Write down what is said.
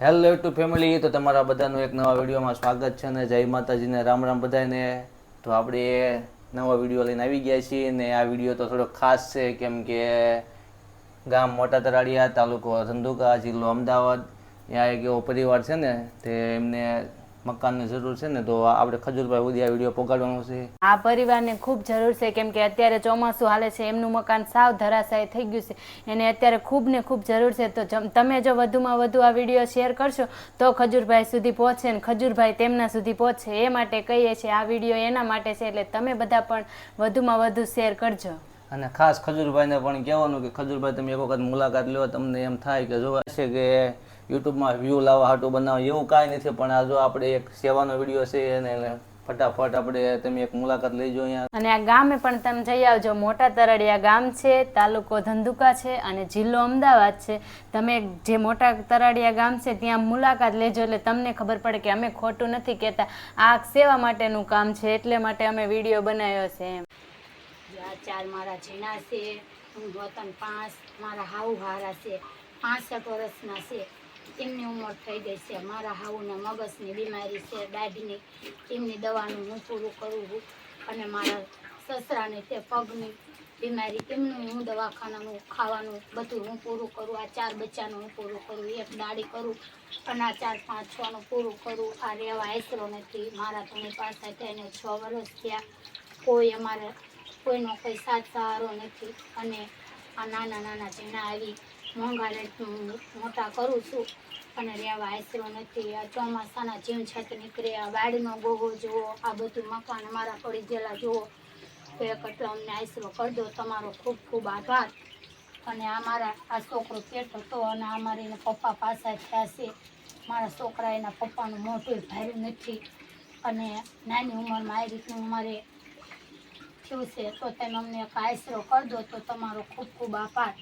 Hello two family તો તમારા બધાનું એક નવા વિડીયોમાં સ્વાગત છે અને જય માતાજીને, રામ રામ બધાને તો આપણે નવા વીડિયો લઈને આવી ગયા છીએ ને આ વીડિયો તો થોડો ખાસ છે, કેમ કે ગામ મોટા તરાડિયા, તાલુકો ધંધુકા, જિલ્લો અમદાવાદ. ત્યાં એક એવો પરિવાર છે ને, તે એમને મકાનની જરૂર છે ને તો આપણે ખજૂરભાઈ સુધી આ વીડિયો પહોંચાડવાનો છે. આ પરિવારને ખૂબ જરૂર છે કેમ કે અત્યારે ચોમાસું હાલે છે એમનું મકાન સાવ ધરાશાય થઈ ગયું છે. એને અત્યારે ખૂબ ને ખૂબ જરૂર છે તો તમે જો વધુમાં વધુ આ વીડિયો શેર કરશો તો ખજૂરભાઈ સુધી પહોંચશે ને ખજૂરભાઈ તેમના સુધી પહોંચશે એ માટે કહીએ છીએ આ વીડિયો એના માટે છે એટલે તમે બધા પણ વધુમાં વધુ શેર કરજો. અને ખાસ ખજૂરભાઈને પણ કહેવાનું કે ખજૂરભાઈ તમે એક વખત મુલાકાત લો તમને એમ થાય કે જોવા છે કે યુટ્યુબમાં વ્યૂ લાવવા હાટું બનાવો એવું કાંઈ નથી પણ આ જો આપણે એક સેવાનો વીડિયો છે અને ફટાફટ આપણે તમે એક મુલાકાત લઈજો અહીંયા. અને આ ગામે પણ તમે જઈ આવજો. મોટા તરડિયા ગામ છે તાલુકો ધંધુકા છે અને જિલ્લો અમદાવાદ છે. તમે જે મોટા તરડિયા ગામ છે ત્યાં મુલાકાત લેજો એટલે તમને ખબર પડે કે અમે ખોટું નથી કહેતા. આ સેવા માટેનું કામ છે એટલે માટે અમે વીડિયો બનાવ્યો છે એમ. ચાર મારા ઝીણા છે હું વતન પાંચ મારા હાવ હારા છે પાંસઠ વર્ષના છે. એમની ઉંમર થઈ ગઈ છે. મારા હાઉને મગજની બીમારી છે, દાઢીની. એમની દવાનું હું પૂરું કરું અને મારા સસરાને તે પગની બીમારી તેમનું હું દવાખાનાનું ખાવાનું બધું હું પૂરું કરું. આ ચાર બચ્ચાનું હું પૂરું કરું. એક દાડી કરું અને આ ચાર પાંચ છનું પૂરું કરું. આ રહેવા આશરો નથી. મારા તમે પાસે થઈને છ વર્ષ થયા. કોઈ અમારે, કોઈનો કોઈ સાથ સહારો નથી. અને આ નાના નાના જેના આવી મોંઘા રેટનું મોટા કરું છું. અને રહેવા આશરો નથી. આ ચોમાસાના જીવ છત નીકળે. આ વાડીનો ગોગો જુઓ. આ બધું મકાન અમારા પડી ગયેલા જુઓ. તો એક એટલો અમને આશરો કરી દો. તમારો ખૂબ ખૂબ આભાર. અને અમારા આ છોકરો પેટ હતો અને અમારે એના પપ્પા પાસે થયા છે. મારા છોકરા એના પપ્પાનું મોટું ભાર્યું નથી. અને નાની ઉંમરમાં આ રીતનું અમારે થયું છે. તો તમે અમને એક આશરો કરી દો. તો તમારો ખૂબ ખૂબ આભાર.